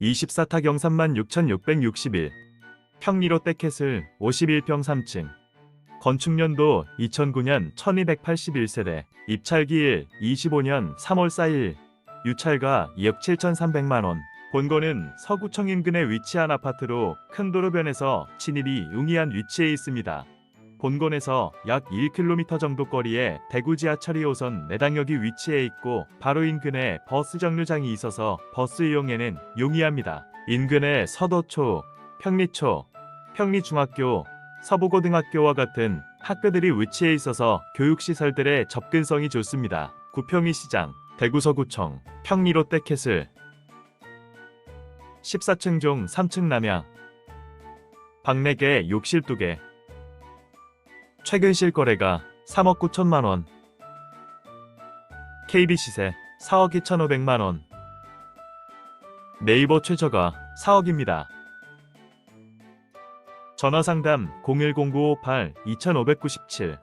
24타경 36,661 평리로 떼켓을 51평 3층. 건축년도 2009년 1281세대. 입찰기일 25년 3월 4일. 유찰가 2억 7,300만원. 본건은 서구청 인근에 위치한 아파트로 큰 도로변에서 친일이 용이한 위치에 있습니다. 본건에서 약 1km 정도 거리에 대구 지하철 2호선 내당역이 위치해 있고 바로 인근에 버스 정류장이 있어서 버스 이용에는 용이합니다. 인근에 서도초, 평리초, 평리중학교, 서부고등학교와 같은 학교들이 위치해 있어서 교육시설들의 접근성이 좋습니다. 구평이 시장, 대구서구청, 떼켓을 14층 중 3층 남양 방 4개 욕실 2개 최근 실거래가 3억 9천만 원. KB 시세 4억 2,500만 원. 네이버 최저가 4억입니다. 전화 상담 010958 2597